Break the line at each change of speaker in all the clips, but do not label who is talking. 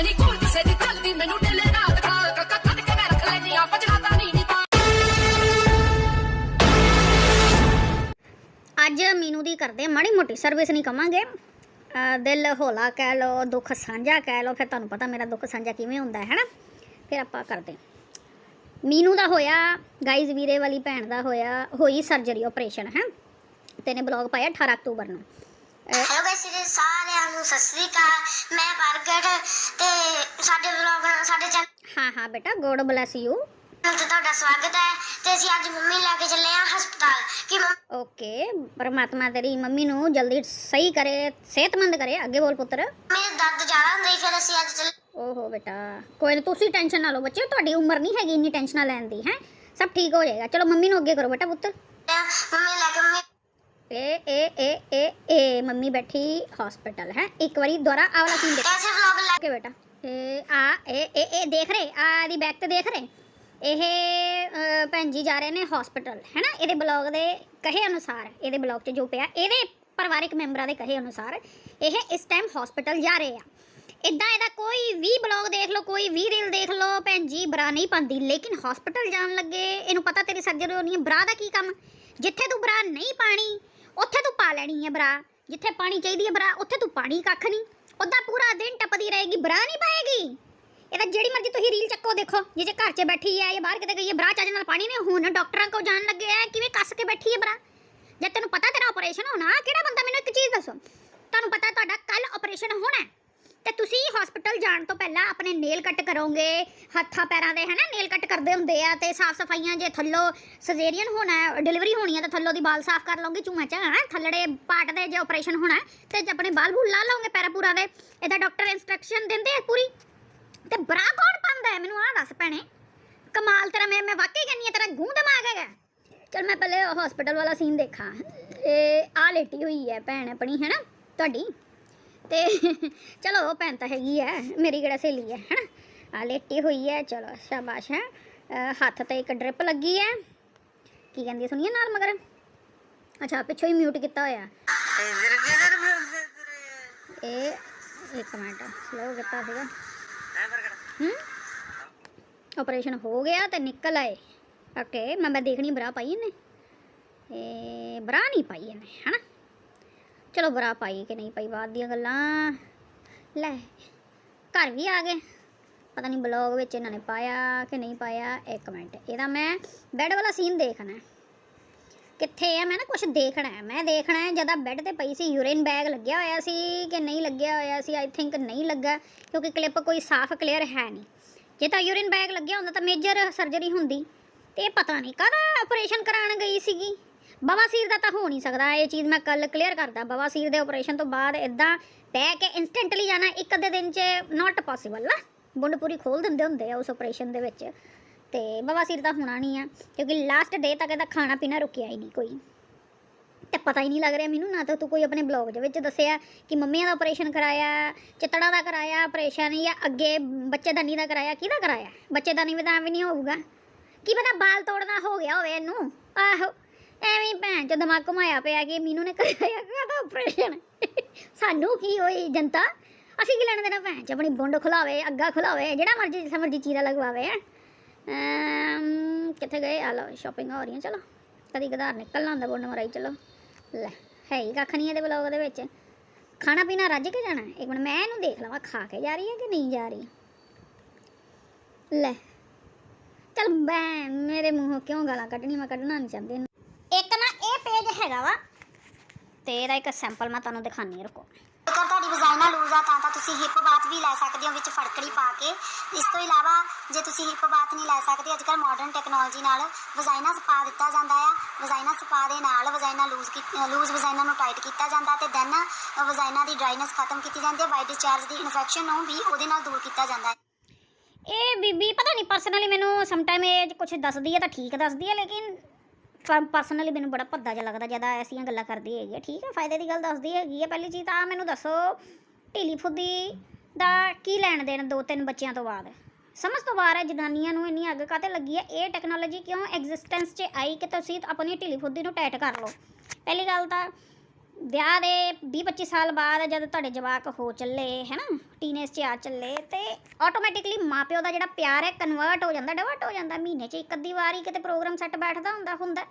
ਮੈਂ ਨਹੀਂ ਕੋਈ ਕਿਸੇ ਦੀ ਚੱਲਦੀ ਮੈਨੂੰ ਢਿੱਲੇ ਰਾਤ ਖਾ ਕੱਕਾ ਕੱਢ ਕੇ ਮੈਂ ਰੱਖ ਲੈਨੀ ਆ ਪਜਲਾਦਾ ਨਹੀਂ ਨੀ
ਅੱਜ ਮੀਨੂ ਦੀ ਕਰਦੇ ਮਾੜੀ ਮੋਟੀ ਸਰਵਿਸ ਨਹੀਂ ਕਵਾਂਗੇ। ਅਹ ਦਿਲ ਹੌਲਾ ਕਹਿ ਲੋ ਦੁੱਖ ਸਾਂਝਾ ਕਹਿ ਲੋ ਫਿਰ ਤੁਹਾਨੂੰ ਪਤਾ ਮੇਰਾ ਦੁੱਖ ਸਾਂਝਾ ਕਿਵੇਂ ਹੁੰਦਾ ਹੈ ਹਨਾ? ਫਿਰ ਆਪਾਂ ਕਰਦੇ ਮੀਨੂ ਦਾ ਹੋਇਆ ਗਾਈਜ਼ ਵੀਰੇ ਵਾਲੀ ਭੈਣ ਦਾ ਹੋਇਆ, ਹੋਈ ਸਰਜਰੀ ਆਪਰੇਸ਼ਨ ਹੈ? ਤੇਨੇ ਬਲੌਗ ਪਾਇਆ 18 ਅਕਤੂਬਰ ਨੂੰ। ਅਹ
ਗਾਇਸ ਜੀ ਸਾਰਿਆਂ ਨੂੰ ਸਤਿ ਸ੍ਰੀ ਅਕਾਲ। ਮੈਂ ਪ੍ਰਗਟ ਤੇ ਸਾਡੇ ਵਲੌਗ ਸਾਡੇ ਚੈਨਲ
ਹਾਂ ਹਾਂ ਬੇਟਾ ਗੋਡ ਬlesਸ ਯੂ।
ਤੇ ਤੁਹਾਡਾ ਸਵਾਗਤ ਹੈ ਤੇ ਅਸੀਂ ਅੱਜ ਮੰਮੀ ਲੈ ਕੇ ਚੱਲੇ ਹਾਂ ਹਸਪਤਾਲ। ਕਿ ਮੰਮੀ
ਓਕੇ ਪਰਮਾਤਮਾ ਤੇਰੀ ਮੰਮੀ ਨੂੰ ਜਲਦੀ ਸਹੀ ਕਰੇ ਸਿਹਤਮੰਦ ਕਰੇ ਅੱਗੇ ਬੋਲ ਪੁੱਤਰ।
ਦਾ ਦਰਦ ਜ਼ਿਆਦਾ ਹੁੰਦਾ ਸੀ ਫਿਰ ਅਸੀਂ ਅੱਜ ਚੱਲੇ।
ਓਹੋ ਬੇਟਾ ਕੋਈ ਨਾ ਤੁਸੀਂ ਟੈਨਸ਼ਨ ਨਾ ਲਓ ਬੱਚੇ ਤੁਹਾਡੀ ਉਮਰ ਨਹੀਂ ਹੈਗੀ ਇੰਨੀ ਟੈਨਸ਼ਨ ਲੈਣ ਦੀ ਹੈ। ਸਭ ਠੀਕ ਹੋ ਜਾਏਗਾ। ਚਲੋ ਮੰਮੀ ਨੂੰ ਅੱਗੇ ਕਰੋ ਬੇਟਾ ਪੁੱਤ
ਹਾਂ। ਮੰਮੀ ਲੈ ਕੇ ਮੰਮੀ
ਏ ਏ ਏ ਏ ਏ ਮੰਮੀ ਬੈਠੀ ਹਸਪੀਟਲ ਹੈ ਇੱਕ ਵਾਰੀ ਦੁਬਾਰਾ ਆ ਵਾਲਾ ਸੀਨ ਦੇਖੋ
ਕੈਸੇ ਵਲੌਗ ਲੈ
ਓਕੇ ਬੇਟਾ ਇਹ ਆ ਇਹ ਇਹ ਇਹ ਦੇਖ ਰਹੇ ਆ ਦੀ ਬੈਕ ਤੇ ਦੇਖ ਰਹੇ ਇਹ ਭੈਣ ਜੀ ਜਾ ਰਹੇ ਨੇ ਹਸਪੀਟਲ ਹੈ ਨਾ ਇਹਦੇ ਬਲੌਗ ਦੇ ਕਹੇ ਅਨੁਸਾਰ ਇਹਦੇ ਬਲੌਗ 'ਚ ਜੋ ਪਿਆ ਇਹਦੇ ਪਰਿਵਾਰਕ ਮੈਂਬਰਾਂ ਦੇ ਕਹੇ ਅਨੁਸਾਰ ਇਹ ਇਸ ਟਾਈਮ ਹਸਪੀਟਲ ਜਾ ਰਹੇ ਆ ਇਦਾਂ ਇਹਦਾ ਕੋਈ ਵੀ ਬਲੌਗ ਦੇਖ ਲਓ ਕੋਈ ਵੀ ਰੀਲ ਦੇਖ ਲਓ ਭੈਣ ਜੀ ਬਰਾ ਨਹੀਂ ਪਾਉਂਦੀ ਲੇਕਿਨ ਹਸਪੀਟਲ ਜਾਣ ਲੱਗੇ ਇਹਨੂੰ ਪਤਾ ਤੇਰੀ ਸਰਜਰੀ ਹੋਣੀ ਹੈ ਬਰਾ ਦਾ ਕੀ ਕੰਮ ਜਿੱਥੇ ਤੂੰ ਬਰਾ ਨਹੀਂ ਪਾਣੀ ਉੱਥੇ ਤੂੰ ਪਾ ਲੈਣੀ ਹੈ ਬਰਾ। ਜਿੱਥੇ ਪਾਣੀ ਚਾਹੀਦੀ ਹੈ ਬਰਾ, ਉੱਥੇ ਤੂੰ ਪਾਣੀ ਕੱਖ ਨਹੀਂ। ਉਹਦਾ ਪੂਰਾ ਦਿਨ ਟੱਪਦੀ ਰਹੇਗੀ, ਬਰਾ ਨਹੀਂ ਪਾਏਗੀ। ਇਹਦਾ ਜਿਹੜੀ ਮਰਜ਼ੀ ਤੁਸੀਂ ਰੀਲ ਚੱਕੋ, ਦੇਖੋ। ਜੇ ਜੇ ਘਰ 'ਚ ਬੈਠੀ ਹੈ ਜਾਂ ਬਾਹਰ ਕਿਤੇ ਗਈ ਹੈ, ਬਰਾ ਚੱਜ ਨਾਲ ਪਾਣੀ ਨਹੀਂ, ਹੁਣ ਡਾਕਟਰਾਂ ਕੋਲ ਜਾਣ ਲੱਗੇ ਹੈ, ਕਿਵੇਂ ਕੱਸ ਕੇ ਬੈਠੀ ਹੈ ਬਰਾ? ਜੇ ਤੈਨੂੰ ਪਤਾ ਤੇਰਾ ਆਪਰੇਸ਼ਨ ਹੋਣਾ, ਕਿਹੜਾ ਬੰਦਾ ਮੈਨੂੰ ਇੱਕ ਚੀਜ਼ ਦੱਸੋ? ਤੁਹਾਨੂੰ ਪਤਾ ਤੁਹਾਡਾ ਕੱਲ ਆਪਰੇਸ਼ਨ ਹੋਣਾ ਤੇ ਤੁਸੀਂ ਹਸਪੀਟਲ ਜਾਣ ਤੋਂ ਪਹਿਲਾਂ ਆਪਣੇ ਨੇਲ ਕੱਟ ਕਰੋਗੇ ਹੱਥਾਂ ਪੈਰਾਂ ਦੇ ਹਨਾ ਨੇਲ ਕੱਟ ਕਰਦੇ ਹੁੰਦੇ ਆ ਤੇ ਸਾਫ਼ ਸਫਾਈਆਂ ਜੇ ਥੱਲੋਂ ਸਜੇਰੀਅਨ ਹੋਣਾ ਡਿਲੀਵਰੀ ਹੋਣੀ ਹੈ ਤਾਂ ਥੱਲੋਂ ਦੀ ਬਾਲ ਸਾਫ਼ ਕਰ ਲਓਗੇ ਚੂਹਾਂ ਚ ਹਨਾ ਥੱਲੜੇ ਪਾਰਟ ਦੇ ਜੇ ਆਪਰੇਸ਼ਨ ਹੋਣਾ ਹੈ, ਤੇ ਜੇ ਆਪਣੇ ਬਾਲ ਬੂਲ ਲਾ ਲਓਗੇ ਪੈਰਾਂ ਪੂਰਾ ਦੇ ਇਹਦਾ ਡਾਕਟਰ ਇਨਸਟਰਕਸ਼ਨ ਦਿੰਦੇ ਆ ਪੂਰੀ। ਤੇ ਬਰਾ ਕੌਣ ਪਾਉਂਦਾ ਹੈ? ਮੈਨੂੰ ਆਹ ਦੱਸ ਭੈਣੇ। ਕਮਾਲ ਤੇਰਾ ਮੈਂ ਮੈਂ ਵਾਕਈ ਕਹਿੰਨੀ ਆ ਤੇਰਾ ਗੂੰ ਦਿਮਾਗ ਹੈਗਾ। ਚਲ ਮੈਂ ਪਹਿਲੇ ਹਸਪੀਟਲ ਵਾਲਾ ਸੀਨ ਦੇਖਾਂ। ਇਹ ਆ ਲੇਟੀ ਹੋਈ ਹੈ ਭੈਣ ਆਪਣੀ ਹੈ ਨਾ ਤੁਹਾਡੀ। ਤੇ ਚਲੋ ਉਹ ਭੈਣ ਤਾਂ ਹੈਗੀ ਹੈ ਮੇਰੀ ਕਿਹੜਾ ਸਹੇਲੀ ਹੈ ਹਨਾ ਆ ਲੇਟੀ ਹੋਈ ਹੈ ਚਲੋ ਸ਼ਾਬਾਸ਼ ਹੈ ਅਹ ਹੱਥ ਤੇ ਇੱਕ ਡ੍ਰਿਪ ਲੱਗੀ ਹੈ ਕੀ ਕਹਿੰਦੀ ਹੈ ਸੁਣੀਏ ਨਾਲ ਮਗਰ ਅੱਛਾ ਪਿੱਛੋਂ ਹੀ ਮਿਊਟ ਕੀਤਾ ਹੋਇਆ ਇਹ ਇੱਕ ਮਿੰਟ ਸਲੋ ਕੀਤਾ ਸੀਗਾ ਹੂੰ ਆਪਰੇਸ਼ਨ ਹੋ ਗਿਆ ਤੇ ਨਿਕਲ ਆਏ ਓਕੇ ਮੈਂ ਮੈਂ ਦੇਖਣੀ ਬਰਾ ਪਾਈ ਇਹਨੇ ਇਹ ਬਰਾ ਨਹੀਂ ਪਾਈ ਇਹਨੇ ਹਨਾ ਚਲੋ ਬਰਾ ਪਾਈ ਕਿ ਨਹੀਂ ਪਾਈ, ਬਾਅਦ ਦੀਆਂ ਗੱਲਾਂ। ਲੈ, ਘਰ ਵੀ ਆ ਗਏ। ਪਤਾ ਨਹੀਂ ਬਲੌਗ ਵਿੱਚ ਇਹਨਾਂ ਨੇ ਪਾਇਆ ਕਿ ਨਹੀਂ ਪਾਇਆ, ਇੱਕ ਮਿੰਟ। ਇਹਦਾ ਮੈਂ ਬੈੱਡ ਵਾਲਾ ਸੀਨ ਦੇਖਣਾ। ਕਿੱਥੇ ਆ? ਮੈਂ ਨਾ ਕੁਝ ਦੇਖਣਾ ਹੈ। ਮੈਂ ਦੇਖਣਾ ਹੈ ਜਦਾ ਬੈੱਡ ਤੇ ਪਈ ਸੀ, ਯੂਰਿਨ ਬੈਗ ਲੱਗਿਆ ਹੋਇਆ ਸੀ ਕਿ ਨਹੀਂ ਲੱਗਿਆ ਹੋਇਆ ਸੀ? ਆਈ ਥਿੰਕ ਨਹੀਂ ਲੱਗਾ, ਕਿਉਂਕਿ ਕਲਿੱਪ ਕੋਈ ਸਾਫ਼ ਕਲੀਅਰ ਹੈ ਨਹੀਂ। ਜੇ ਤਾਂ ਯੂਰਿਨ ਬੈਗ ਲੱਗਿਆ ਹੁੰਦਾ ਤਾਂ ਮੇਜਰ ਸਰਜਰੀ ਹੁੰਦੀ। ਤੇ ਇਹ ਪਤਾ ਨਹੀਂ ਕਾਹਦਾ ਆਪਰੇਸ਼ਨ ਕਰਾਉਣ ਗਈ ਸੀਗੀ। ਬਵਾਸੀਰ ਦਾ ਤਾਂ ਹੋ ਨਹੀਂ ਸਕਦਾ, ਇਹ ਚੀਜ਼ ਮੈਂ ਕੱਲ ਕਲੀਅਰ ਕਰਦਾ ਬਵਾਸੀਰ ਦੇ ਆਪਰੇਸ਼ਨ ਤੋਂ ਬਾਅਦ ਇਦਾਂ ਬਹਿ ਕੇ ਇਨਸਟੈਂਟਲੀ ਜਾਣਾ, ਇੱਕ ਅੱਧੇ ਦਿਨ 'ਚ ਨਾਟ ਪੋਸੀਬਲ ਨਾ। ਬੁੰਡ ਪੂਰੀ ਖੋਲ ਦਿੰਦੇ ਹੁੰਦੇ ਆ ਉਸ ਆਪਰੇਸ਼ਨ ਦੇ ਵਿੱਚ। ਤੇ ਬਵਾਸੀਰ ਤਾਂ ਹੋਣਾ ਨਹੀਂ ਆ, ਕਿਉਂਕਿ ਲਾਸਟ ਡੇ ਤੱਕ ਇਹਦਾ ਖਾਣਾ ਪੀਣਾ ਰੁਕਿਆ ਹੀ ਨਹੀਂ ਕੋਈ। ਤੇ ਪਤਾ ਹੀ ਨਹੀਂ ਲੱਗ ਰਿਹਾ ਮੈਨੂੰ, ਨਾ ਤਾਂ ਤੂੰ ਕੋਈ ਆਪਣੇ ਬਲੌਗ ਦੇ ਵਿੱਚ ਦੱਸਿਆ ਕਿ ਮੰਮੀ ਦਾ ਆਪਰੇਸ਼ਨ ਕਰਾਇਆ, ਚਿੱਤੜਾ ਦਾ ਕਰਾਇਆ ਆਪਰੇਸ਼ਨ ਜਾਂ ਅੱਗੇ ਬੱਚੇਦਾਨੀ ਦਾ ਕਰਾਇਆ, ਕਿਹਦਾ ਕਰਾਇਆ? ਬੱਚੇਦਾਨੀ ਵੀ ਤਾਂ ਵੀ ਨਹੀਂ ਹੋਊਗਾ। ਕੀ ਪਤਾ ਬਾਲ ਤੋੜਨਾ ਹੋ ਗਿਆ ਹੋਵੇ ਇਹਨੂੰ? ਆਹੋ। ਐਵੇਂ ਭੈਣ ਚ ਦਿਮਾਗ ਘੁਮਾਇਆ ਪਿਆ ਕਿ ਮੀਨੂ ਨੇ ਕਰਾਇਆ ਕਾਹਦਾ ਆਪਰੇਸ਼ਨ ਸਾਨੂੰ ਕੀ ਹੋਈ ਜਨਤਾ? ਅਸੀਂ ਕੀ ਲੈਣ ਦੇਣਾ ਭੈਣ ਚ? ਆਪਣੀ ਬੁੰਡ ਖੁਲਾਵੇ ਅੱਗਾ ਖੁਲਾਵੇ ਜਿਹੜਾ ਮਰਜ਼ੀ ਜਿਸ ਮਰਜ਼ੀ ਚੀਰਾ ਲਗਵਾਵੇ ਅਮ, ਕਿੱਥੇ ਗਏ? ਆ ਲਓ ਸ਼ਾਪਿੰਗ ਹੋ ਰਹੀਆਂ ਚਲੋ। ਕਦੀ ਕਦਾਰ ਨਿਕਲਣਾ ਹੁੰਦਾ ਬੁੰਡ ਮਰਾਈ ਚਲੋ। ਲੈ ਹੈ ਹੀ ਕੱਖ ਨਹੀਂ ਇਹਦੇ ਬਲੌਗ ਦੇ ਵਿੱਚ। ਖਾਣਾ ਪੀਣਾ ਰੱਜ ਕੇ ਜਾਣਾ? ਇੱਕ ਮਿੰਟ ਮੈਂ ਇਹਨੂੰ ਦੇਖ ਲਵਾਂ ਖਾ ਕੇ ਜਾ ਰਹੀ ਹੈ ਕਿ ਨਹੀਂ ਜਾ ਰਹੀ? ਲੈ। ਚਲ ਮੈਂ ਮੇਰੇ ਮੂੰਹੋਂ ਕਿਉਂ ਗਾਲਾਂ ਕੱਢਣੀ ਮੈਂ ਕੱਢਣਾ ਨਹੀਂ ਚਾਹੁੰਦੀ ਇੱਕ ਨਾ ਇਹ ਪੇਜ ਹੈਗਾ ਵਾ। ਤੇ ਇਹਦਾ ਇੱਕ ਸੈਂਪਲ ਮੈਂ ਤੁਹਾਨੂੰ ਦਿਖਾਣੀ ਰੁਕੋ।
ਜੇਕਰ ਤੁਹਾਡੀ ਵਜਾਈਨਾ ਲੂਜ਼ ਆ ਤਾਂ ਤਾਂ ਤੁਸੀਂ ਹਿਪ ਬਾਤ ਵੀ ਲੈ ਸਕਦੇ ਹੋ ਵਿੱਚ ਫੜਕੜੀ ਪਾ ਕੇ। ਇਸ ਤੋਂ ਇਲਾਵਾ ਜੇ ਤੁਸੀਂ ਹਿਪ ਬਾਤ ਨਹੀਂ ਲੈ ਸਕਦੇ ਅੱਜਕੱਲ ਮਾਡਰਨ ਟੈਕਨੋਲੋਜੀ ਨਾਲ ਵਜਾਈਨਾ ਸਪਾ ਦਿੱਤਾ ਜਾਂਦਾ ਆ। ਵਜਾਈਨਾ ਸਪਾ ਦੇ ਨਾਲ ਵਜਾਈਨਾ ਲੂਜ਼ ਲੂਜ਼ ਵਜਾਈਨਾ ਨੂੰ ਟਾਈਟ ਕੀਤਾ ਜਾਂਦਾ ਤੇ ਦੈਨ ਵਜਾਈਨਾ ਦੀ ਡਰਾਈਨੈਸ ਖਤਮ ਕੀਤੀ ਜਾਂਦੀ ਹੈ। ਬਾਈ ਡਿਸਚਾਰਜ ਦੀ ਇਨਫੈਕਸ਼ਨ ਨੂੰ ਵੀ ਉਹਦੇ ਨਾਲ ਦੂਰ ਕੀਤਾ ਜਾਂਦਾ ਹੈ।
ਇਹ ਬੀਬੀ ਪਤਾ ਨਹੀਂ ਪਰਸਨਲੀ ਮੈਨੂੰ ਸਮ ਟਾਈਮ ਇਹ ਕੁਝ ਦੱਸਦੀ ਹੈ ਤਾਂ ਠੀਕ ਦੱਸਦੀ ਹੈ ਲੇਕਿਨ ਪਰਸਨਲੀ ਮੈਨੂੰ ਬੜਾ ਭੱਦਾ ਜਿਹਾ ਲੱਗਦਾ, ਜ਼ਿਆਦਾ ਐਸੀਆਂ ਗੱਲਾਂ ਕਰਦੀ ਹੈਗੀ ਹੈ ਠੀਕ ਹੈ ਫਾਇਦੇ ਦੀ ਗੱਲ ਦੱਸਦੀ ਹੈਗੀ ਹੈ ਪਹਿਲੀ ਚੀਜ਼ ਤਾਂ ਮੈਨੂੰ ਦੱਸੋ, ਢੀਲੀ ਫੁੱਦੀ ਦਾ ਕੀ ਲੈਣ ਦੇਣ ਦੋ ਤਿੰਨ ਬੱਚਿਆਂ ਤੋਂ ਬਾਅਦ? ਸਮਝ ਤੋਂ ਬਾਹਰ ਹੈ ਜਨਾਨੀਆਂ ਨੂੰ ਇੰਨੀ ਅੱਗ ਕਾਤੇ ਲੱਗੀ ਹੈ ਇਹ ਟੈਕਨੋਲੋਜੀ ਕਿਉਂ ਐਗਜ਼ਿਸਟੈਂਸ 'ਚ ਆਈ ਕਿ ਤੁਸੀਂ ਆਪਣੀ ਢੀਲੀ ਫੁੱਦੀ ਨੂੰ ਟਾਈਟ ਕਰ ਲਓ? ਪਹਿਲੀ ਗੱਲ ਤਾਂ ਵਿਆਹ ਦੇ 20-25 ਸਾਲ ਬਾਅਦ ਜਦ ਤੁਹਾਡੇ ਜਵਾਕ ਹੋ ਚੱਲੇ, ਹੈਨਾ ਟੀਨੇਜ 'ਚ ਆ ਚੱਲੇ ਤੇ ਆਟੋਮੈਟਿਕਲੀ ਮਾਪਿਓ ਦਾ ਜਿਹੜਾ ਪਿਆਰ ਹੈ ਕਨਵਰਟ ਹੋ ਜਾਂਦਾ ਡਿਵਰਟ ਹੋ ਜਾਂਦਾ। ਮਹੀਨੇ 'ਚ ਇੱਕ ਅੱਧੀ ਵਾਰੀ ਕਿਤੇ ਪ੍ਰੋਗਰਾਮ ਸੈੱਟ ਬੈਠਦਾ ਹੁੰਦਾ ਹੁੰਦਾ।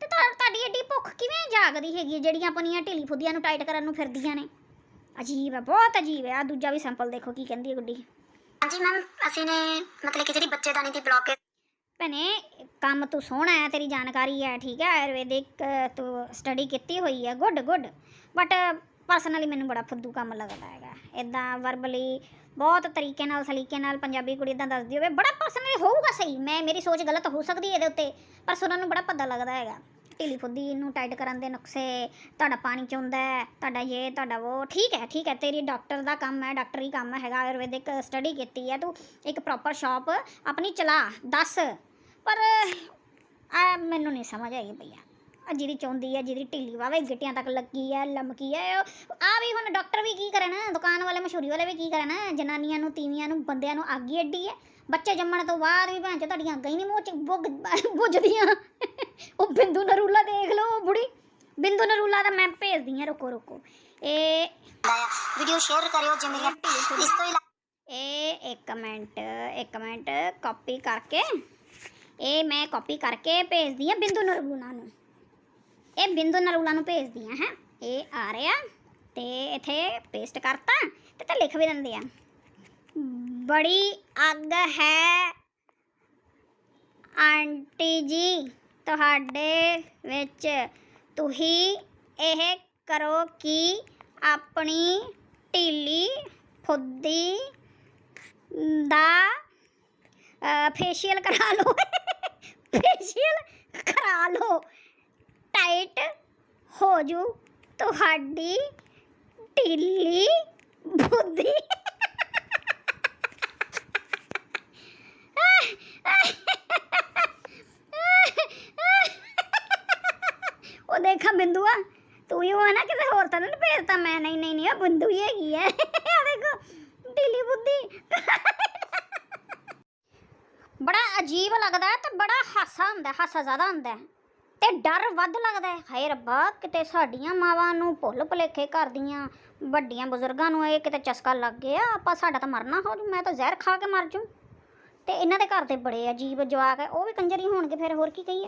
ਤੇ ਤੁਹਾਡੀ ਏਡੀ ਭੁੱਖ ਕਿਵੇਂ ਜਾਗਦੀ ਹੈਗੀ ਜਿਹੜੀਆਂ ਆਪਣੀਆਂ ਢਿੱਲੀ ਫੁੱਦੀਆਂ ਨੂੰ ਟਾਈਟ ਕਰਨ ਨੂੰ ਫਿਰਦੀਆਂ ਨੇ? ਅਜੀਬ ਹੈ, ਬਹੁਤ ਅਜੀਬ ਹੈ। ਆ ਦੂਜਾ ਵੀ ਸੈਂਪਲ ਦੇਖੋ ਕੀ ਕਹਿੰਦੀ ਹੈ ਗੁੱਡੀ।
ਹਾਂਜੀ ਮੈਮ ਅਸੀਂ ਨੇ ਮਤਲਬ ਕਿ ਜਿਹੜੀ ਬੱਚੇਦਾਨੀ ਦੀ ਬਲੌਕੇਜ
ਭੈਣੇ, ਕੰਮ ਤੂੰ ਸੋਹਣਾ ਹੈ ਤੇਰੀ ਜਾਣਕਾਰੀ ਹੈ ਠੀਕ ਹੈ ਆਯੁਰਵੈਦਿਕ ਤੂੰ ਸਟੱਡੀ ਕੀਤੀ ਹੋਈ ਹੈ ਗੁੱਡ ਗੁੱਡ ਬਟ ਪਰਸਨਲੀ ਮੈਨੂੰ ਬੜਾ ਫੁੱਦੂ ਕੰਮ ਲੱਗਦਾ ਹੈਗਾ। ਇਦਾਂ ਵਰਬਲੀ ਬਹੁਤ ਤਰੀਕੇ ਨਾਲ, ਸਲੀਕੇ ਨਾਲ ਪੰਜਾਬੀ ਕੁੜੀ ਇਦਾਂ ਦੱਸਦੀ ਹੋਵੇ, ਬੜਾ ਪਰਸਨਲੀ ਹੋਊਗਾ ਸਹੀ। ਮੈਂ, ਮੇਰੀ ਸੋਚ ਗਲਤ ਹੋ ਸਕਦੀ ਹੈ ਇਹਦੇ ਉੱਤੇ, ਪਰ ਸੁਣਨ ਨੂੰ ਬੜਾ ਪਤਾ ਲੱਗਦਾ ਹੈਗਾ। ਢਿੱਲੀ ਫੁੱਦੀ ਨੂੰ ਟਾਈਟ ਕਰਨ ਦੇ ਨੁਕਸੇ, ਤੁਹਾਡਾ ਪਾਣੀ ਚੋਂਦਾ ਤੁਹਾਡਾ ਇਹ ਤੁਹਾਡਾ ਉਹ ਠੀਕ ਹੈ ਠੀਕ ਹੈ, ਤੇਰੀ ਡਾਕਟਰ ਦਾ ਕੰਮ ਹੈ ਡਾਕਟਰੀ ਕੰਮ ਹੈਗਾ, ਆਯੁਰਵੈਦਿਕ ਸਟੱਡੀ ਕੀਤੀ ਹੈ, ਤੂੰ ਇੱਕ ਪ੍ਰੋਪਰ ਸ਼ਾਪ ਆਪਣੀ ਚਲਾ, ਦੱਸ। ਪਰ ਆ ਮੈਨੂੰ ਨਹੀਂ ਸਮਝ ਆਈ ਭਈਆ ਆ। ਜਿਹੜੀ ਚੌਂਦੀ ਹੈ ਜਿਹਦੀ ਢਿੱਲੀ ਵਾਵੇ ਗਿੱਟਿਆਂ ਤੱਕ ਲੱਗੀ ਹੈ ਲਮਕੀ ਹੈ ਆ ਵੀ ਹੁਣ ਡਾਕਟਰ ਵੀ ਕੀ ਕਰਨ? ਦੁਕਾਨ ਵਾਲੇ ਮਸ਼ਹੂਰੀ ਵਾਲੇ ਵੀ ਕੀ ਕਰਨ? ਜਨਾਨੀਆਂ ਨੂੰ ਤੀਵੀਆਂ ਨੂੰ ਬੰਦਿਆਂ ਨੂੰ ਅੱਗ ਹੀ ਅੱਡੀ ਹੈ ਬੱਚੇ ਜੰਮਣ ਤੋਂ ਬਾਅਦ ਵੀ ਭੈਣ ਚ ਤੁਹਾਡੀਆਂ ਅੱਗਾਂ ਹੀ ਨਹੀਂ ਮੂੰਹ ਚ ਬੁੱਝਦੀਆਂ। ਉਹ ਬਿੰਦੂ ਨਰੂਲਾ ਦੇਖ ਲਓ ਬੁੜੀ। ਬਿੰਦੂ ਨਰੂਲਾ ਦਾ ਮੈਂ ਭੇਜਦੀ ਹਾਂ ਰੁਕੋ ਰੁਕੋ। ਇਹ
ਵੀਡੀਓ ਸ਼ੇਅਰ ਕਰਿਓ ਜੇ ਮੇਰੀਆਂ ਇਸ ਤੋਂ ਇਲਾਵਾ
ਇਹ ਇੱਕ ਮਿੰਟ ਇੱਕ ਮਿੰਟ ਕਾਪੀ ਕਰਕੇ ਇਹ ਮੈਂ ਕਾਪੀ ਕਰਕੇ ਭੇਜਦੀ ਹਾਂ ਬਿੰਦੂ ਨਰੂਲਾ ਨੂੰ। ਇਹ ਬਿੰਦੂ ਨਰੂਲਾ ਨੂੰ ਭੇਜਦੀ ਹਾਂ, ਹੈ। ਇਹ ਆ ਰਿਹਾ ਤੇ ਇੱਥੇ ਪੇਸਟ ਕਰਤਾ ਤੇ ਤੇ ਲਿਖ ਵੀ ਦਿੰਦੇ ਆ। ਬੜੀ ਅੱਗ ਹੈ। ਆਂਟੀ ਜੀ, ਤੁਹਾਡੇ ਵਿੱਚ ਤੁਸੀਂ ਇਹ ਕਰੋ ਕਿ ਆਪਣੀ ਢੀਲੀ ਫੁੱਦੀ ਦਾ ਫੇਸ਼ੀਅਲ ਕਰਾ ਲਓ। ਫੇਸ਼ੀਅਲ ਕਰਾ ਲਓ ਟਾਈਟ ਹੋ ਜੂ ਤੁਹਾਡੀ ਢਿੱਲੀ ਬੁੱਧੀ ਉਹ ਦੇਖਾ ਬਿੰਦੂਆ ਤੂੰ ਹੀ ਉਹ ਹੈ ਨਾ ਕਿਸੇ ਹੋਰ ਤਾਂ ਨਹੀਂ ਭੇਜਤਾ ਮੈਂ ਨਹੀਂ ਨਹੀਂ ਨਹੀਂ ਉਹ ਬਿੰਦੂ ਹੀ ਹੈਗੀ ਹੈ ਆ ਦੇਖੋ ਢਿੱਲੀ ਬੁੱਧੀ ਬੜਾ ਅਜੀਬ ਲੱਗਦਾ ਹੈ ਤੇ ਬੜਾ ਹਾਸਾ ਹੁੰਦਾ ਹਾਸਾ ਜ਼ਿਆਦਾ ਹੁੰਦਾ ਹੈ। ਤੇ ਡਰ ਵੱਧ ਲੱਗਦਾ ਹੈ। ਹਾਏ ਰੱਬਾ, ਕਿਤੇ ਸਾਡੀਆਂ ਮਾਵਾਂ ਨੂੰ ਭੁੱਲ ਭੁਲੇਖੇ ਕਰਦੀਆਂ, ਵੱਡੀਆਂ ਬਜ਼ੁਰਗਾਂ ਨੂੰ ਇਹ ਕਿਤੇ ਚਸਕਾ ਲੱਗ ਗਿਆ, ਆਪਾਂ ਸਾਡਾ ਤਾਂ ਮਰਨਾ ਹੋ ਜੂ, ਮੈਂ ਤਾਂ ਜ਼ਹਿਰ ਖਾ ਕੇ ਮਰ ਜੂ। ਤੇ ਇਹਨਾਂ ਦੇ ਘਰ ਦੇ ਬੜੇ ਅਜੀਬ ਜਵਾਕ ਹੈ, ਉਹ ਵੀ ਕੰਜਰੀ ਹੋਣਗੇ ਫਿਰ, ਹੋਰ ਕੀ ਕਹੀਏ।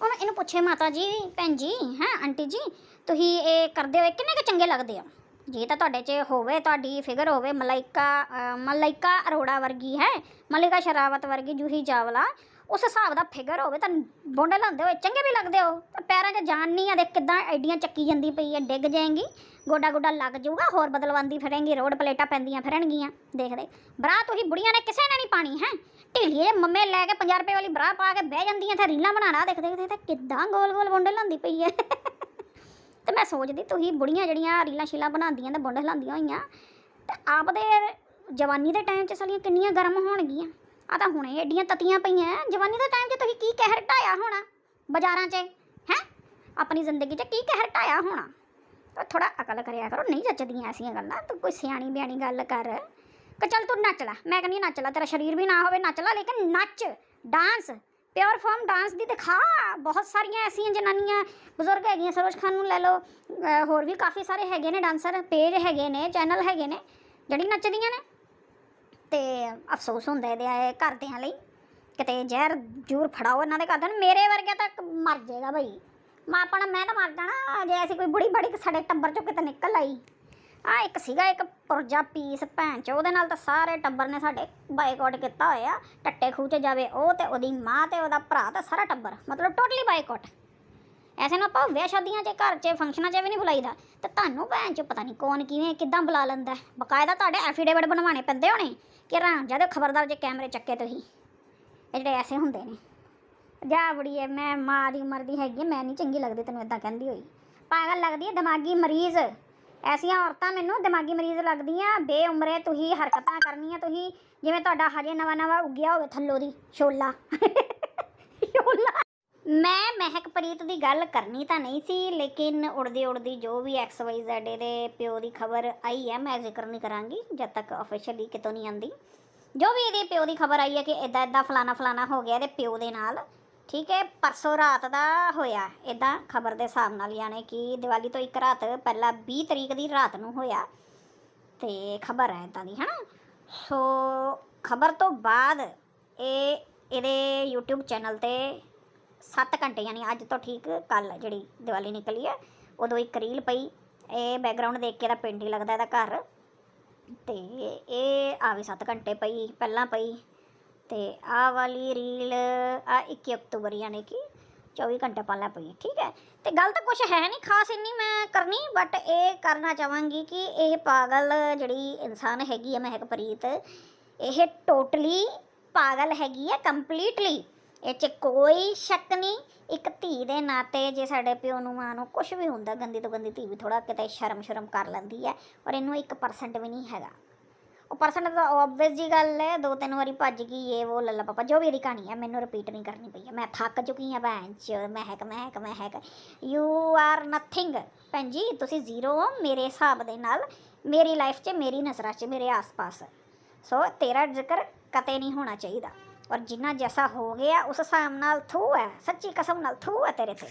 ਮੈਂ ਇਹਨੂੰ ਪੁੱਛੇ ਮਾਤਾ ਜੀ, ਭੈਣ ਜੀ, ਹੈ, ਆਂਟੀ ਜੀ, ਤੁਸੀਂ ਇਹ ਕਰਦੇ ਹੋਏ ਕਿੰਨੇ ਕੁ ਚੰਗੇ ਲੱਗਦੇ ਆ? ਜੇ ਤਾਂ ਤੁਹਾਡੇ 'ਚ ਹੋਵੇ ਤੁਹਾਡੀ ਫਿਗਰ ਹੋਵੇ ਮਲਾਈਕਾ ਅ, ਮਲਾਈਕਾ ਅਰੋੜਾ ਵਰਗੀ ਹੈ ਮਲਿਕਾ ਸ਼ਰਾਵਤ ਵਰਗੀ ਜੂਹੀ ਚਾਵਲਾ ਉਸ ਹਿਸਾਬ ਦਾ ਫਿਗਰ ਹੋਵੇ ਤਾਂ ਬੋਂਡੇ ਲਾਉਂਦੇ ਹੋਏ ਚੰਗੇ ਵੀ ਲੱਗਦੇ ਹੋ। ਤੇ ਪੈਰਾਂ 'ਚ ਜਾਨ ਨਹੀਂ ਆ ਦੇਖ ਕਿਦਾਂ ਐਡੀਆਂ ਚੱਕੀ ਜਾਂਦੀ ਪਈ ਹੈ ਡਿੱਗ ਜਾਏਗੀ ਗੋਡਾ ਗੋਡਾ ਲੱਗ ਜਾਊਗਾ ਹੋਰ ਬਦਲਵਾਂਦੀ ਫਿਰੇਂਗੀ ਰੋਡ ਪਲੇਟਾਂ ਪੈਂਦੀਆਂ ਫਿਰਨਗੀਆਂ ਦੇਖਦੇ ਬਰਾ ਤੁਸੀਂ ਬੁੜੀਆਂ ਨੇ ਕਿਸੇ ਨੇ ਨਹੀਂ ਪਾਣੀ ਹੈ? ਢਿੱਲੀਏ ਮੰਮੇ ਲੈ ਕੇ 50 ਰੁਪਏ ਵਾਲੀ ਬਰਾ ਪਾ ਕੇ ਬਹਿ ਜਾਂਦੀਆਂ ਤੇ ਰੀਲਾਂ ਬਣਾਣਾ ਦੇਖਦੇ ਦੇਖ ਕਿਦਾਂ ਗੋਲ ਗੋਲ ਬੋਂਡੇ ਲਾਉਂਦੀ ਪਈ ਹੈ। ਤੇ ਮੈਂ ਸੋਚਦੀ ਤੁਸੀਂ ਬੁੜੀਆਂ ਜਿਹੜੀਆਂ ਰੀਲਾਂ ਸ਼ੀਲਾਂ ਬਣਾਉਂਦੀਆਂ ਤੇ ਬੁੰਡ ਹਿਲਾਉਂਦੀਆਂ ਹੋਈਆਂ, ਤੇ ਆਪਦੇ ਜਵਾਨੀ ਦੇ ਟਾਈਮ 'ਚ ਸਾਲੀਆਂ ਕਿੰਨੀਆਂ ਗਰਮ ਹੋਣਗੀਆਂ। ਆ ਤਾਂ ਹੁਣੇ ਏਡੀਆਂ ਤਤੀਆਂ ਪਈਆਂ, ਜਵਾਨੀ ਦੇ ਟਾਈਮ 'ਚ ਤੁਸੀਂ ਕੀ ਕਹਿਰ ਢਾਇਆ ਹੋਣਾ ਬਾਜ਼ਾਰਾਂ 'ਚ, ਹੈ? ਆਪਣੀ ਜ਼ਿੰਦਗੀ 'ਚ ਕੀ ਕਹਿਰ ਢਾਇਆ ਹੋਣਾ? ਥੋੜਾ ਅਕਲ ਕਰਿਆ ਕਰੋ, ਨਹੀਂ ਜੱਚਦੀਆਂ ਐਸੀਆਂ ਗੱਲਾਂ, ਤੂੰ ਕੋਈ ਸਿਆਣੀ ਬਿਆਣੀ ਗੱਲ ਕਰ। ਕਿ ਚੱਲ ਤੂੰ ਨੱਚ ਲੈ, ਮੈਂ ਕਹਿੰਦੀ ਨੱਚ ਲੈ, ਤੇਰਾ ਸਰੀਰ ਵੀ ਨਾ ਹੋਵੇ ਨੱਚ ਲੈ, ਲੇਕਿਨ ਨੱਚ ਡਾਂਸ ਪਿਓਰ ਫਾਰਮ ਡਾਂਸ ਦੀ ਦਿਖਾ। ਬਹੁਤ ਸਾਰੀਆਂ ਐਸੀਆਂ ਜਨਾਨੀਆਂ, ਬਜ਼ੁਰਗ ਹੈਗੀਆਂ, ਸਰੋਜ ਖਾਨ ਨੂੰ ਲੈ ਲਓ ਹੋਰ ਵੀ ਕਾਫੀ ਸਾਰੇ ਹੈਗੇ ਨੇ ਡਾਂਸਰ ਪੇਜ ਹੈਗੇ ਨੇ ਚੈਨਲ ਹੈਗੇ ਨੇ, ਜਿਹੜੀ ਨੱਚਦੀਆਂ ਨੇ। ਤੇ ਅਫਸੋਸ ਹੁੰਦਾ ਇਹਦੇ ਆਏ ਘਰਦਿਆਂ ਲਈ। ਕਿਤੇ ਜ਼ਹਿਰ ਜੂਰ ਫੜਾਓ ਇਹਨਾਂ ਦੇ ਘਰਦਿਆਂ ਨੂੰ, ਮੇਰੇ ਵਰਗਾ ਤਾਂ ਮਰ ਜਾਏਗਾ ਬਈ। ਮੈਂ ਆਪਣਾ, ਮੈਂ ਤਾਂ ਮਰ ਜਾਣਾ, ਜੇ ਐਸੀ ਕੋਈ ਬੁੜੀ ਬੜੀ ਸਾਡੇ ਟੱਬਰ ਚੋਂ ਕਿਤੇ ਨਿਕਲ ਆਈ। ਆ ਇੱਕ ਸੀਗਾ ਇੱਕ ਪੁਰਜਾ ਪੀਸ ਭੈਣ ਚ ਉਹਦੇ ਨਾਲ ਤਾਂ ਸਾਰੇ ਟੱਬਰ ਨੇ ਸਾਡੇ ਬਾਈਕਾਟ ਕੀਤਾ ਹੋਇਆ। ਟੱਟੇ ਖੂਹ 'ਚ ਜਾਵੇ ਉਹ ਤੇ ਉਹਦੀ ਮਾਂ ਤੇ ਉਹਦਾ ਭਰਾ ਤੇ ਸਾਰਾ ਟੱਬਰ। ਮਤਲਬ ਟੋਟਲੀ ਬਾਈਕਾਟ ਐਸੇ ਨਾ ਆਪਾਂ ਵਿਆਹ ਸ਼ਾਦੀਆਂ 'ਚ ਘਰ 'ਚ ਫੰਕਸ਼ਨਾਂ 'ਚ ਵੀ ਨਹੀਂ ਬੁਲਾਈਦਾ। ਤੇ ਤੁਹਾਨੂੰ ਭੈਣ ਚ ਪਤਾ ਨਹੀਂ ਕੌਣ ਕਿਵੇਂ ਕਿੱਦਾਂ ਬੁਲਾ ਲੈਂਦਾ ਬਕਾਇਦਾ ਤੁਹਾਡੇ ਐਫੀਡੇਵਿਟ ਬਣਵਾਉਣੇ ਪੈਂਦੇ ਹੋਣੇ ਕਿ ਰਾਂ ਜਦ ਖਬਰਦਾਰ ਜੇ ਕੈਮਰੇ ਚੱਕੇ ਤੁਸੀਂ। ਇਹ ਜਿਹੜੇ ਐਸੇ ਹੁੰਦੇ ਨੇ। ਜਾ ਬੜੀਏ ਮੈਂ ਮਾਂ ਦੀ ਉਮਰ ਦੀ ਹੈਗੀ ਹਾਂ, ਮੈਂ ਨਹੀਂ ਚੰਗੀ ਲੱਗਦੀ ਤੈਨੂੰ ਇਦਾਂ ਕਹਿੰਦੀ ਹੋਈ। ਪਾਗਲ ਲੱਗਦੀ ਹੈ ਦਿਮਾਗੀ ਮਰੀਜ਼। ਐਸੀਆਂ ਔਰਤਾਂ ਮੈਨੂੰ ਦਿਮਾਗੀ ਮਰੀਜ਼ ਲੱਗਦੀਆਂ, ਬੇਉਮਰੇ ਤੁਸੀਂ, ਹਰਕਤਾਂ ਕਰਨੀਆਂ ਤੁਸੀਂ, ਜਿਵੇਂ ਤੁਹਾਡਾ ਹਜੇ ਨਵਾਂ ਨਵਾਂ ਉੱਗਿਆ ਹੋਵੇ ਥੱਲੋਂ ਦੀ, ਛੋਲਾ। ਛੋਲਾ। ਮੈਂ ਮਹਿਕਪ੍ਰੀਤ ਦੀ ਗੱਲ ਕਰਨੀ ਤਾਂ ਨਹੀਂ ਸੀ, ਲੇਕਿਨ ਉੜਦੀ ਉੜਦੀ ਜੋ ਵੀ ਐਕਸ ਵਾਈ ਜ਼ੈਡ ਦੇ ਪਿਓ ਦੀ ਖਬਰ ਆਈ ਹੈ, ਮੈਂ ਜ਼ਿਕਰ ਨਹੀਂ ਕਰਾਂਗੀ, ਜਦ ਤੱਕ ਅਫੀਸ਼ੀਅਲੀ ਕਿਤੋਂ ਨਹੀਂ ਆਂਦੀ। ਜੋ ਵੀ ਇਹਦੇ ਪਿਓ ਦੀ ਖਬਰ ਆਈ ਹੈ ਕਿ ਇਦਾਂ ਇਦਾਂ ਫਲਾਣਾ ਫਲਾਣਾ ਹੋ ਗਿਆ ਇਹਦੇ ਪਿਓ ਦੇ ਨਾਲ ਠੀਕ ਹੈ, ਪਰਸੋਂ ਰਾਤ ਦਾ ਹੋਇਆ। ਇਦਾਂ ਖਬਰ ਦੇ ਹਿਸਾਬ ਨਾਲ ਯਾਨੀ ਕਿ ਦੀਵਾਲੀ ਤੋਂ ਇੱਕ ਰਾਤ ਪਹਿਲਾਂ 20 ਤਰੀਕ ਦੀ ਰਾਤ ਨੂੰ ਹੋਇਆ। ਤੇ ਖਬਰ ਹੈ ਇਦਾਂ ਦੀ, ਹਨਾ? ਸੋ ਖਬਰ ਤੋਂ ਬਾਅਦ ਇਹ ਇਹਦੇ YouTube ਚੈਨਲ ਤੇ 7 ਘੰਟੇ ਯਾਨੀ ਅੱਜ ਤੋਂ ਠੀਕ ਕੱਲ ਜਿਹੜੀ ਦੀਵਾਲੀ ਨਿਕਲੀ ਹੈ, ਉਦੋਂ ਇੱਕ ਰੀਲ ਪਈ। ਇਹ ਬੈਕਗ੍ਰਾਉਂਡ ਦੇਖ ਕੇ ਇਹਦਾ ਪਿੰਡ ਹੀ ਲੱਗਦਾ ਇਹਦਾ ਘਰ। ਤੇ ਇਹ ਆ ਵੀ 7 ਘੰਟੇ ਪਈ, ਪਹਿਲਾਂ ਪਈ। ਤੇ ਆਹ ਵਾਲੀ ਰੀਲ ਆ 21 ਅਕਤੂਬਰ ਯਾਨੀ ਕਿ 24 ਘੰਟੇ ਪਹਿਲਾਂ ਪਈ ਠੀਕ ਹੈ? ਤੇ ਗੱਲ ਤਾਂ ਕੁਝ ਹੈ ਨਹੀਂ ਖਾਸ ਇੰਨੀ ਮੈਂ ਕਰਨੀ ਬਟ ਇਹ ਕਰਨਾ ਚਾਹਾਂਗੀ ਕਿ ਇਹ ਪਾਗਲ ਜਿਹੜੀ ਇਨਸਾਨ ਹੈਗੀ ਹੈ ਮਹਿਕਪ੍ਰੀਤ ਇਹ ਟੋਟਲੀ ਪਾਗਲ ਹੈਗੀ ਹੈ ਕੰਪਲੀਟਲੀ ਇਹ 'ਚ ਕੋਈ ਸ਼ੱਕ ਨਹੀਂ ਇੱਕ ਧੀ ਦੇ ਨਾਤੇ ਜੇ ਸਾਡੇ ਪਿਓ ਨੂੰ, ਮਾਂ ਨੂੰ ਕੁਝ ਵੀ ਹੁੰਦਾ, ਗੰਦੀ ਤੋਂ ਗੰਦੀ ਧੀ ਵੀ ਥੋੜਾ ਕਿਤੇ ਸ਼ਰਮ ਸ਼ਰਮ ਕਰ ਲੈਂਦੀ ਹੈ ਔਰ ਇਹਨੂੰ 1% ਵੀ ਨਹੀਂ ਹੈਗਾ। ਉਹ ਪਰਸਨ ਤਾਂ ਆਬਵੀਅਸ ਜੀ ਗੱਲ ਹੈ, ਦੋ ਤਿੰਨ ਵਾਰੀ ਭੱਜ ਗਈ ਇਹ, ਉਹ ਲੱਲਾ ਪਾਪਾ, ਜੋ ਵੀ ਇਹਦੀ ਕਹਾਣੀ ਹੈ, ਮੈਨੂੰ ਰਿਪੀਟ ਨਹੀਂ ਕਰਨੀ ਪਈ ਹੈ। ਮੈਂ ਥੱਕ ਚੁੱਕੀ ਹਾਂ ਭੈਣ ਚ, ਮਹਿਕ ਮਹਿਕ ਮਹਿਕ। ਯੂ ਆਰ ਨਥਿੰਗ ਭੈਣ ਜੀ, ਤੁਸੀਂ ਜ਼ੀਰੋ ਹੋ ਮੇਰੇ ਹਿਸਾਬ ਦੇ ਨਾਲ, ਮੇਰੀ ਲਾਈਫ 'ਚ, ਮੇਰੀ ਨਜ਼ਰਾਂ 'ਚ, ਮੇਰੇ ਆਸ-ਪਾਸ। ਸੋ ਤੇਰਾ ਜ਼ਿਕਰ ਕਤੇ ਨਹੀਂ ਹੋਣਾ ਚਾਹੀਦਾ। ਔਰ ਜਿੰਨਾ ਜੈਸਾ ਹੋ ਗਿਆ, ਉਸ ਹਿਸਾਬ ਨਾਲ ਥੂ ਹੈ। ਸੱਚੀ ਕਸਮ ਨਾਲ ਥੂ ਹੈ ਤੇਰੇ ਤੇ।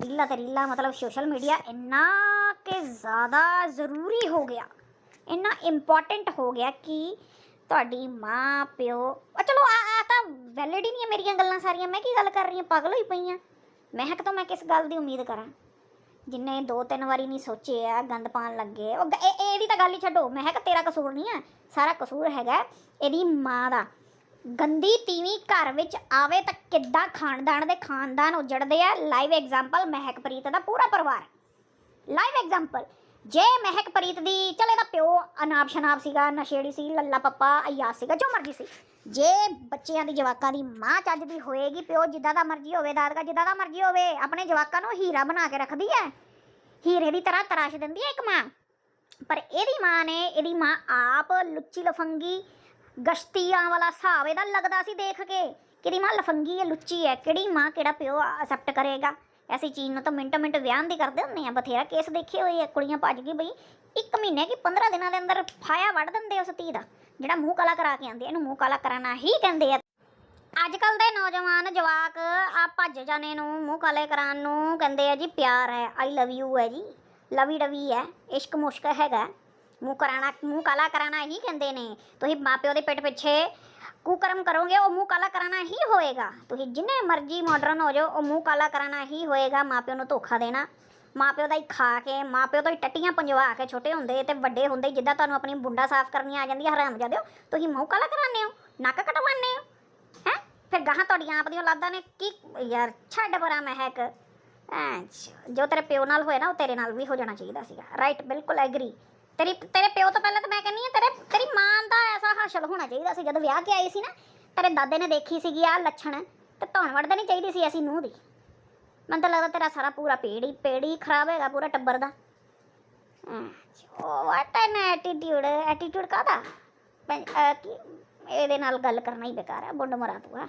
ਰੀਲਾ ਤੇ ਰੀਲਾ, ਮਤਲਬ ਸੋਸ਼ਲ ਮੀਡੀਆ ਇੰਨਾ ਕਿ ਜ਼ਿਆਦਾ ਜ਼ਰੂਰੀ ਹੋ ਗਿਆ। ਇੰਨਾ ਇੰਪੋਰਟੈਂਟ ਹੋ ਗਿਆ ਕਿ ਤੁਹਾਡੀ ਮਾਂ, ਪਿਓ ਚਲੋ ਆ ਆ ਤਾਂ ਵੈਲਿਡ ਹੀ ਨਹੀਂ ਹੈ ਮੇਰੀਆਂ ਗੱਲਾਂ ਸਾਰੀਆਂ। ਮੈਂ ਕੀ ਗੱਲ ਕਰ ਰਹੀ ਹਾਂ? ਪਾਗਲ ਹੋਈ ਪਈ ਹਾਂ। ਮਹਿਕ ਤੋਂ ਮੈਂ ਕਿਸ ਗੱਲ ਦੀ ਉਮੀਦ ਕਰਾਂ? ਜਿੰਨੇ ਦੋ ਤਿੰਨ ਵਾਰੀ ਨਹੀਂ ਸੋਚੇ ਆ, ਗੰਦ ਪਾਣ ਲੱਗੇ ਉਹ ਗ- ਇਹ ਇਹਦੀ ਤਾਂ ਗੱਲ ਹੀ ਛੱਡੋ। ਮਹਿਕ ਤੇਰਾ ਕਸੂਰ ਨਹੀਂ ਹੈ ਸਾਰਾ ਕਸੂਰ ਹੈਗਾ ਇਹਦੀ ਮਾਂ ਦਾ। ਗੰਦੀ ਤੀਵੀਂ ਘਰ ਵਿੱਚ ਆਵੇ ਤਾਂ ਕਿੱਦਾਂ ਖਾਨਦਾਨ ਦੇ ਖਾਨਦਾਨ ਉਜੜਦੇ ਆ। ਲਾਈਵ ਐਗਜ਼ਾਮਪਲ ਮਹਿਕਪ੍ਰੀਤ ਦਾ ਪੂਰਾ ਪਰਿਵਾਰ। ਲਾਈਵ ਐਗਜ਼ਾਮਪਲ ਜੇ ਮਹਿਕਪ੍ਰੀਤ ਦੀ, ਚਲ ਇਹਦਾ ਪਿਓ ਅਨਾਬ ਸ਼ਨਾਬ ਸੀਗਾ, ਨਸ਼ੇੜੀ ਸੀ, ਲੱਲਾ ਪੱਪਾ, ਅਯਾਸ ਸੀਗਾ, ਜੋ ਮਰਜ਼ੀ ਸੀ। ਜੇ ਬੱਚਿਆਂ ਦੀ, ਜਵਾਕਾਂ ਦੀ ਮਾਂ ਚੱਜ ਦੀ ਹੋਏਗੀ, ਪਿਓ ਜਿੱਦਾਂ ਦਾ ਮਰਜ਼ੀ ਹੋਵੇ, ਦਾਦਕਾ ਜਿੱਦਾਂ ਦਾ ਮਰਜ਼ੀ ਹੋਵੇ, ਆਪਣੇ ਜਵਾਕਾਂ ਨੂੰ ਹੀਰਾ ਬਣਾ ਕੇ ਰੱਖਦੀ ਹੈ ਹੀਰੇ ਦੀ ਤਰ੍ਹਾਂ ਤਰਾਸ਼ ਦਿੰਦੀ ਹੈ ਇੱਕ ਮਾਂ। ਪਰ ਇਹਦੀ ਮਾਂ ਨੇ, ਇਹਦੀ ਮਾਂ ਆਪ ਲੁੱਚੀ ਲਫੰਗੀ ਗਸ਼ਤੀਆਂ ਵਾਲਾ ਹਿਸਾਬ ਇਹਦਾ ਲੱਗਦਾ ਸੀ ਦੇਖ ਕੇ। ਕਿ ਮਾਂ ਲਫੰਗੀ ਹੈ ਲੁੱਚੀ ਹੈ ਕਿਹੜੀ ਮਾਂ, ਕਿਹੜਾ ਪਿਓ ਅਸੈਪਟ ਕਰੇਗਾ। ਐਸੀ ਚੀਜ਼ ਨੂੰ ਤਾਂ ਮਿੰਟੋ ਮਿੰਟ ਵਿਆਹ ਦੀ ਕਰਦੇ ਹੁੰਦੇ ਆ, ਬਥੇਰਾ ਕੇਸ ਦੇਖੇ ਹੋਏ ਆ, ਕੁੜੀਆਂ ਭੱਜ ਗਈ ਬਈ। ਇੱਕ ਮਹੀਨੇ ਕੀ 15 ਦਿਨਾਂ ਦੇ ਅੰਦਰ ਫਾਇਆ ਵੱਢ ਦਿੰਦੇ ਉਸ ਧੀ ਦਾ, ਜਿਹੜਾ ਮੂੰਹ ਕਾਲਾ ਕਰਾ ਕੇ ਆਂਦੇ ਇਹਨੂੰ ਮੂੰਹ ਕਾਲਾ ਕਰਾਣਾ ਹੀ ਕਹਿੰਦੇ ਆ। ਅੱਜ ਕੱਲ ਦੇ ਨੌਜਵਾਨ ਜਵਾਕ ਆ ਭੱਜ ਜਾਣੇ ਨੂੰ ਮੂੰਹ ਕਾਲੇ ਕਰਾਉਣ ਨੂੰ ਕਹਿੰਦੇ ਆ ਜੀ, ਪਿਆਰ ਹੈ ਆਈ ਲਵ ਯੂ ਹੈ ਜੀ। ਲਵੀ ਡਵੀ ਹੈ, ਇਸ਼ਕ ਮੁਸ਼ਕ ਹੈਗਾ। ਮੂੰਹ ਕਰਾਣਾ, ਮੂੰਹ ਕਾਲਾ ਕਰਾਣਾ ਹੀ ਕਹਿੰਦੇ ਨੇ। ਤੁਸੀਂ ਮਾਪਿਓ ਦੇ ਪਿੱਠ ਪਿੱਛੇ ਕੁਕਰਮ ਕਰੋਗੇ ਉਹ ਮੂੰਹ ਕਾਲਾ ਕਰਾਣਾ ਹੀ ਹੋਏਗਾ ਤੁਸੀਂ ਜਿੰਨੇ ਮਰਜ਼ੀ ਮਾਡਰਨ ਹੋ ਜਾਓ ਉਹ ਮੂੰਹ ਕਾਲਾ ਕਰਾਣਾ ਹੀ ਹੋਏਗਾ ਮਾਪਿਓ ਨੂੰ ਧੋਖਾ ਦੇਣਾ ਮਾਪਿਓ ਦਾ ਹੀ ਖਾ ਕੇ ਮਾਪਿਓ ਤੋਂ ਹੀ ਟੱਟੀਆਂ ਪੰਜਵਾ ਕੇ ਛੋਟੇ ਹੁੰਦੇ ਤੇ ਵੱਡੇ ਹੁੰਦੇ ਜਿੱਦਾਂ ਤੁਹਾਨੂੰ ਆਪਣੀ ਬੁੰਡਾ ਸਾਫ਼ ਕਰਨੀ ਆ ਜਾਂਦੀ ਹੈ ਹਰਾਮ ਜਾਦਿਓ ਤੁਸੀਂ ਮੂੰਹ ਕਾਲਾ ਕਰਾਉਂਦੇ ਹੋ ਨੱਕ ਕਟਵਾਉਂਦੇ ਹੋ ਹੈ ਫਿਰ ਗਾਹਾਂ ਤੁਹਾਡੀਆਂ ਆਪ ਦੀਆਂ ਔਲਾਦਾਂ ਨੇ ਕੀ ਯਾਰ ਛੱਡ ਪਰਾਂ ਮਹਿਕ ਅੱਛਾ ਜੋ ਤੇਰੇ ਪਿਓ ਨਾਲ ਹੋਇਆ ਨਾ ਉਹ ਤੇਰੇ ਨਾਲ ਵੀ ਹੋ ਜਾਣਾ ਚਾਹੀਦਾ ਸੀਗਾ ਰਾਈਟ ਬਿਲਕੁਲ ਐਗਰੀ ਤੇਰੀ, ਤੇਰੇ ਪਿਓ ਤੋਂ ਪਹਿਲਾਂ ਤਾਂ ਮੈਂ ਕਹਿੰਨੀ ਆ ਤੇਰੇ, ਤੇਰੀ ਮਾਂ ਦਾ ਐਸਾ ਹਾਸ਼ਲ ਹੋਣਾ ਚਾਹੀਦਾ ਸੀ, ਜਦੋਂ ਵਿਆਹ ਕੇ ਆਈ ਸੀ ਨਾ, ਤੇਰੇ ਦਾਦੇ ਨੇ ਦੇਖੀ ਸੀਗੀ ਆ ਲੱਛਣ, ਤੇ ਧੌਣ ਵੜਦਾ ਨਹੀਂ ਚਾਹੀਦੀ ਸੀ ਅਸੀਂ ਨੂੰਹ ਦੀ। ਮੈਨੂੰ ਤਾਂ ਲੱਗਦਾ ਤੇਰਾ ਸਾਰਾ ਪੂਰਾ ਪੇੜੀ ਪੇੜੀ ਖਰਾਬ ਹੈਗਾ, ਪੂਰਾ ਟੱਬਰ ਦਾ। ਵਾਟ ਐਨ ਐਟੀਟਿਊਡ ਐਟੀਟਿਊਡ ਕਾਦਾ ਇਹਦੇ ਨਾਲ ਗੱਲ ਕਰਨਾ ਹੀ ਬੇਕਾਰ ਹੈ ਬੁੰਡ ਮਰਾ ਤੂੰ, ਆ।